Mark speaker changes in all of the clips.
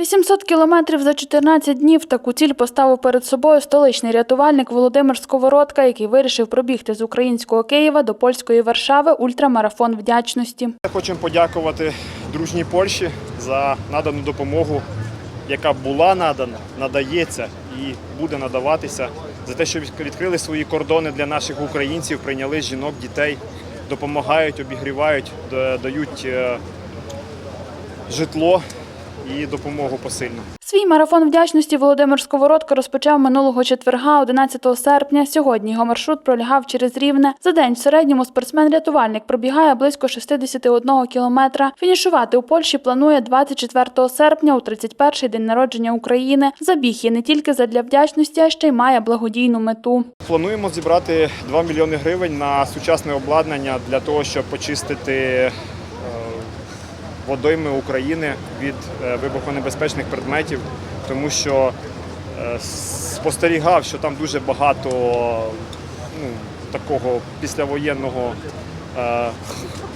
Speaker 1: 800 кілометрів за 14 днів. Таку ціль поставив перед собою столичний рятувальник Володимир Сковородка, який вирішив пробігти з українського Києва до польської Варшави ультрамарафон вдячності.
Speaker 2: Хочемо подякувати дружній Польщі за надану допомогу, яка була надана, надається і буде надаватися, за те, що відкрили свої кордони для наших українців, прийняли жінок, дітей, допомагають, обігрівають, дають е, житло і допомогу посильну.
Speaker 1: Свій марафон вдячності Володимир Сковородко розпочав минулого четверга, 11 серпня. Сьогодні його маршрут пролягав через Рівне. За день в середньому спортсмен-рятувальник пробігає близько 61 кілометра. Фінішувати у Польщі планує 24 серпня, у 31-й день народження України. Забіг є не тільки задля вдячності, а ще й має благодійну мету.
Speaker 2: Плануємо зібрати 2 мільйони гривень на сучасне обладнання для того, щоб почистити водойми України від е, вибухонебезпечних предметів, тому що е, спостерігав, що там дуже багато ну, такого післявоєнного е,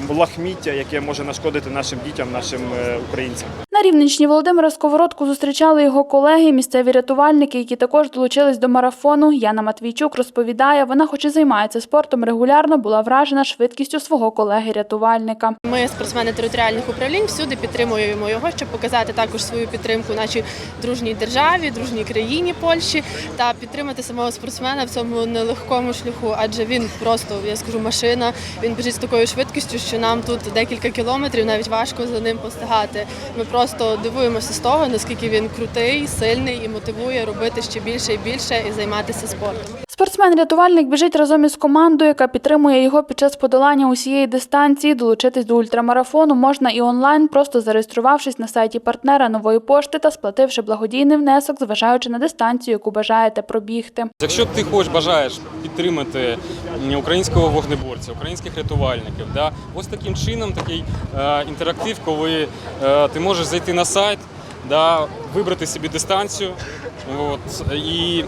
Speaker 2: лахміття, яке може нашкодити нашим дітям, нашим українцям.
Speaker 1: Рівненщині Володимира Сковородку зустрічали його колеги, місцеві рятувальники, які також долучились до марафону. Яна Матвійчук розповідає, вона, хоч і займається спортом регулярно, була вражена швидкістю свого колеги-рятувальника.
Speaker 3: Ми, спортсмени територіальних управлінь, всюди підтримуємо його, щоб показати також свою підтримку нашій дружній державі, дружній країні Польщі та підтримати самого спортсмена в цьому нелегкому шляху, адже він просто, я скажу, машина. Він біжить з такою швидкістю, що нам тут декілька кілометрів, навіть важко за ним постигати. Ми просто дивуємося з того, наскільки він крутий, сильний і мотивує робити ще більше і більше і займатися спортом.
Speaker 1: Спортсмен-рятувальник біжить разом із командою, яка підтримує його під час подолання усієї дистанції. Долучитись до ультрамарафону можна і онлайн, просто зареєструвавшись на сайті партнера нової пошти та сплативши благодійний внесок, зважаючи на дистанцію, яку бажаєте пробігти.
Speaker 4: Якщо ти хочеш бажаєш підтримати українського вогнеборця, українських рятувальників, да, ось таким чином такий е, інтерактив, коли е, ти можеш зайти на сайт, да, вибрати собі дистанцію от, і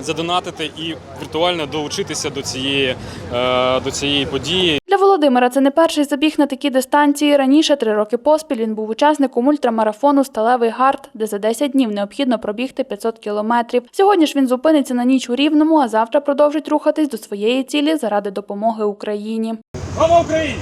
Speaker 4: задонатити і віртуально долучитися до цієї, е, до цієї події.
Speaker 1: Для Володимира це не перший забіг на такі дистанції. Раніше, три роки поспіль, він був учасником ультрамарафону Сталевий гард, де за 10 днів необхідно пробігти 500 кілометрів. Сьогодні ж він зупиниться на ніч у Рівному, а завтра продовжить рухатись до своєї цілі заради допомоги Україні.
Speaker 5: Слава Україні!